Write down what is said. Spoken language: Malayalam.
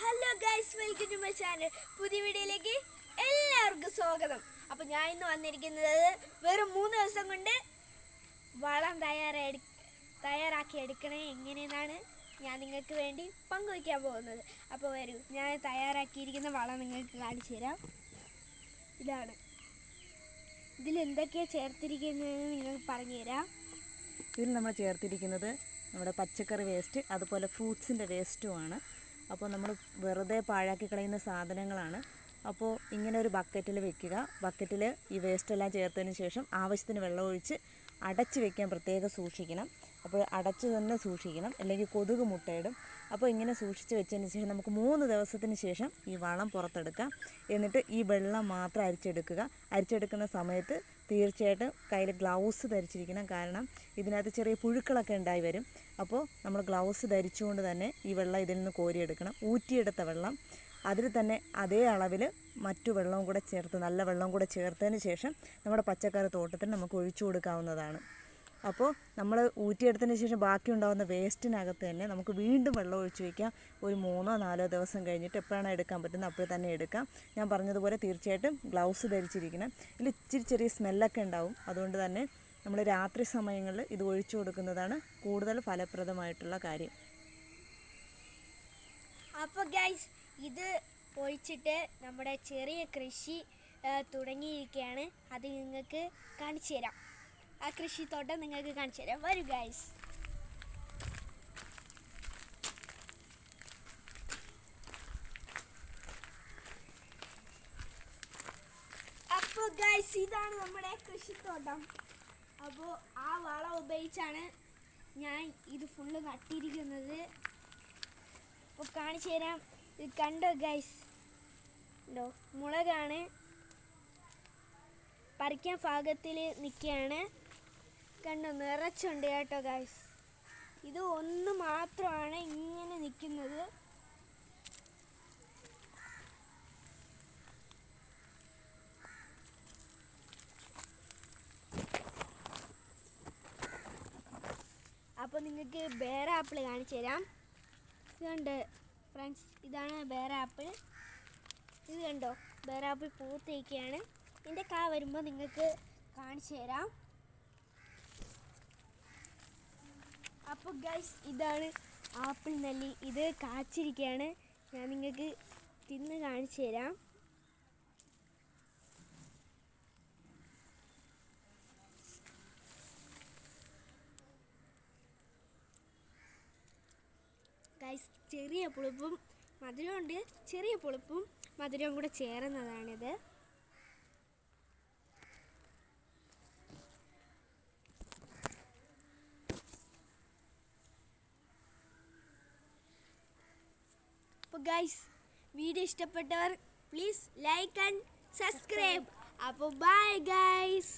Hello guys welcome to my channel പുതിയ വീഡിയോയിലേക്ക് എല്ലാവർക്കും സ്വാഗതം. അപ്പോൾ ഞാൻ ഇന്ന് വന്നിരിക്കുന്നത് വെറും മൂന്ന് ദിവസം കൊണ്ട് വളം തയ്യാറായി തയ്യാറാക്കി എടുക്കണേ എങ്ങനെയെന്നാണ് ഞാൻ നിങ്ങൾക്ക് വേണ്ടി പങ്കുവയ്ക്കാൻ പോകുന്നത്. അപ്പോൾ വരൂ ഞാൻ തയ്യാറാക്കിയിരിക്കുന്ന വളം നിങ്ങൾക്ക് കാണിച്ചു തരാം. ഇതാണ്. ഇതിൽ എന്തൊക്കെയാണ് ചേർത്തിരിക്കുന്നതെന്ന് നിങ്ങൾക്ക് പറഞ്ഞു തരാം. ഇതിൽ നമ്മൾ ചേർത്തിരിക്കുന്നത് നമ്മുടെ പച്ചക്കറി വേസ്റ്റ് അതുപോലെ ഫ്രൂട്ട്സിന്റെ വേസ്റ്റുമാണ് അപ്പോൾ നമ്മൾ വെറുതെ പാഴാക്കി കളയുന്ന സാധനങ്ങളാണ്. അപ്പോൾ ഇങ്ങനെ ഒരു ബക്കറ്റിൽ വെക്കുക. ബക്കറ്റിൽ ഈ വേസ്റ്റെല്ലാം ചേർത്തതിന് ശേഷം ആവശ്യത്തിന് വെള്ളം ഒഴിച്ച് അടച്ച് വെക്കാൻ പ്രത്യേകം സൂക്ഷിക്കണം. അപ്പോൾ അടച്ചു തന്നെ സൂക്ഷിക്കണം. അല്ലെങ്കിൽ കൊതുക് മുട്ടയിടും. അപ്പോൾ ഇങ്ങനെ സൂക്ഷിച്ച് വെച്ചതിന് ശേഷം നമുക്ക് മൂന്ന് ദിവസത്തിന് ശേഷം ഈ വളം പുറത്തെടുക്കാം. എന്നിട്ട് ഈ വെള്ളം മാത്രം അരിച്ചെടുക്കുക. അരിച്ചെടുക്കുന്ന സമയത്ത് തീർച്ചയായിട്ടും കയ്യിൽ ഗ്ലൗസ് ധരിച്ചിരിക്കണം. കാരണം ഇതിനകത്ത് ചെറിയ പുഴുക്കളൊക്കെ ഉണ്ടായി വരും. അപ്പോൾ നമ്മൾ ഗ്ലൗസ് ധരിച്ചുകൊണ്ട് തന്നെ ഈ വെള്ളം ഇതിൽ നിന്ന് കോരിയെടുക്കണം. ഊറ്റിയെടുത്ത വെള്ളം. അതിൽ തന്നെ അതേ അളവിൽ മറ്റു വെള്ളവും കൂടെ ചേർത്ത് നല്ല വെള്ളവും കൂടെ ചേർത്തതിന് ശേഷം നമ്മുടെ പച്ചക്കറി തോട്ടത്തിൽ നമുക്ക് ഒഴിച്ചു കൊടുക്കാവുന്നതാണ്. അപ്പോൾ നമ്മൾ ഊറ്റിയെടുത്തതിന് ശേഷം ബാക്കി ഉണ്ടാകുന്ന വേസ്റ്റിനകത്ത് തന്നെ നമുക്ക് വീണ്ടും വെള്ളം ഒഴിച്ച് വയ്ക്കാം ഒരു മൂന്നോ നാലോ ദിവസം കഴിഞ്ഞിട്ട് എപ്പോഴാണ് എടുക്കാൻ പറ്റുന്നത് അപ്പോൾ തന്നെ എടുക്കാം. ഞാൻ പറഞ്ഞതുപോലെ തീർച്ചയായിട്ടും ഗ്ലൗസ് ധരിച്ചിരിക്കണം. ഇതിൽ ഇച്ചിരി ചെറിയ സ്മെല്ലൊക്കെ ഉണ്ടാവും. അതുകൊണ്ട് തന്നെ നമ്മൾ രാത്രി സമയങ്ങളിൽ ഇത് ഒഴിച്ചു കൊടുക്കുന്നതാണ് കൂടുതൽ ഫലപ്രദമായിട്ടുള്ള കാര്യം. അപ്പോൾ ഗൈസ് ഇത് ഒഴിച്ചിട്ട് നമ്മുടെ ചെറിയ കൃഷി തുടങ്ങിയിരിക്കുകയാണ്. അത് നിങ്ങൾക്ക് കാണിച്ചു തരാം. ആ കൃഷിത്തോട്ടം നിങ്ങൾക്ക് കാണിച്ചു തരാം. വരൂ ഗൈസ് അപ്പോൾ ഗൈസ് ഇതാണ് നമ്മുടെ കൃഷിത്തോട്ടം. അപ്പോൾ ആ വളം ഉപയോഗിച്ചാണ് ഞാൻ ഇത് ഫുള്ള് നട്ടിരിക്കുന്നത്. അപ്പോൾ കാണിച്ചു തരാം. ഇത് കണ്ടോ ഗൈസ് ഉണ്ടോ മുളകാണ്. പറിക്കാൻ ഭാഗത്തിൽ നിൽക്കുകയാണ്. കണ്ടോ നിറച്ചുണ്ട് കേട്ടോ ഗൈസ് ഇത് ഒന്ന് മാത്രമാണ് ഇങ്ങനെ നിൽക്കുന്നത് അപ്പോൾ നിങ്ങൾക്ക് വേറെ ആപ്പിൾ കാണിച്ചു തരാം. ഇതുണ്ട് ഫ്രണ്ട്സ് ഇതാണ് വേറെ ആപ്പിൾ ഇത് കണ്ടോ വേറെ ആപ്പിൾ പൂത്തേക്കാണ്. ഇതിന്റെ കാ വരുമ്പോൾ നിങ്ങൾക്ക് കാണിച്ചു തരാം. അപ്പോൾ ഗൈസ് ഇതാണ് ആപ്പിൾ നെല്ലി. ഇത് കാച്ചിരിക്കുകയാണ് ഞാൻ നിങ്ങൾക്ക് തിന്ന് കാണിച്ചു തരാം. ഗൈസ് ചെറിയ പുളിപ്പും മധുരമുണ്ട്. ചെറിയ പുളിപ്പും മധുരവും കൂടെ ചേർന്നതാണിത്. ഗൈസ് വീഡിയോ ഇഷ്ടപ്പെട്ടവർ പ്ലീസ് ലൈക്ക് ആൻഡ് സബ്സ്ക്രൈബ് അപ്പോൾ ബൈ ഗൈസ്